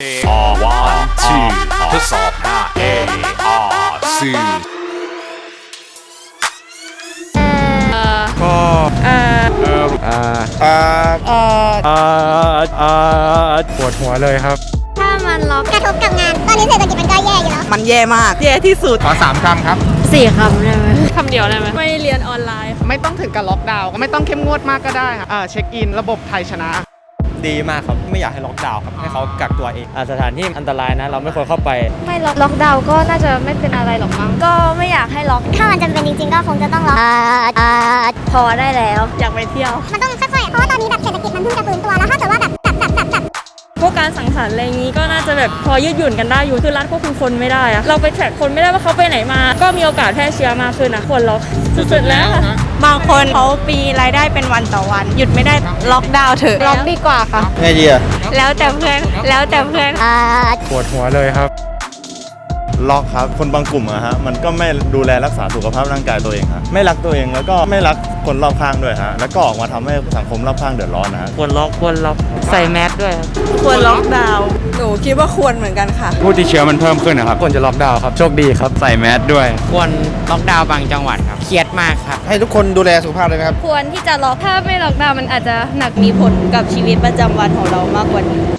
A R one two ทดสอบหน้า A R สื่อก็อ่าอ่าอ่าอ่าอ่าปวดหัวเลยครับ ถ้ามันล็อกกระทบกับงาน ตอนนี้เศรษฐกิจมันก็แย่อยู่แล้ว มันแย่มาก แย่ที่สุด ขอสามคำครับสี่คำได้ไหมคำเดียวได้ไหมไม่เรียนออนไลน์ ไม่ต้องถึงกับล็อกดาวน์ก็ไม่ต้องเข้มงวดมากก็ได้ค่ะอ่าเช็คอิน ระบบไทยชนะ ดีมากครับ ไม่อยากให้ล็อกดาวน์ครับ ให้เขากักตัวเองอ่าสถานที่อันตรายนะ เราไม่ควรเข้าไป ไม่ล็อกล็อกดาวน์ก็น่าจะไม่เป็นอะไรหรอกมั้งก็ไม่อยากให้ล็อกถ้ามันจำเป็นจริงๆก็คงจะต้องล็อกอ่าอ่าพอได้แล้วอยากไปเที่ยว มันต้องค่อยๆเพราะว่าตอนนี้แบบเศรษฐกิจมันเพิ่ง วกการสังสรรค์อะไรอย่างนี้ก็น่าจะแบบพอยืดหยุ่นกันได้อยู่คือรัฐควบคุมคนไม่ได้อะเราไปแทร็กคนไม่ได้ว่าเขาไปไหนมา ก็มีโอกาสแพร่เชื้อมากขึ้นนะควรล็อกสุดๆแล้วค่ะบางคนเขาปีรายได้เป็นวันต่อวัน หยุดไม่ได้ล็อกดาวน์เถอะล็อกดีกว่าค่ะไงดีอะแล้วแต่เพื่อนแล้วแต่เพื่อนอ่าปวดหัวเลยครับ ล็อกครับ คนบางกลุ่มอะฮะมันก็ไม่ดูแลรักษาสุขภาพร่างกายตัวเองฮะไม่รักตัวเองแล้วก็ไม่รักคนรอบข้างด้วยฮะแล้วก็ออกมาทำให้สังคมรอบข้างเดือดร้อนนะฮะ ควรล็อกควรล็อกใส่แมสด้วยควรล็อกดาวน์หนูคิดว่าควรเหมือนกันค่ะ ผู้ติดเชื้อมันเพิ่มขึ้นนะครับควรจะล็อกดาวน์ครับ โชคดีครับ ใส่แมสด้วย ควรล็อกดาวน์บางจังหวัดครับเครียดมากครับ ให้ทุกคนดูแลสุขภาพเลยไหมครับ ควรที่จะล็อกถ้าไม่ล็อกดาวน์มันอาจจะหนักมีผลกับชีวิตประจำวันของเรามากกว่านี้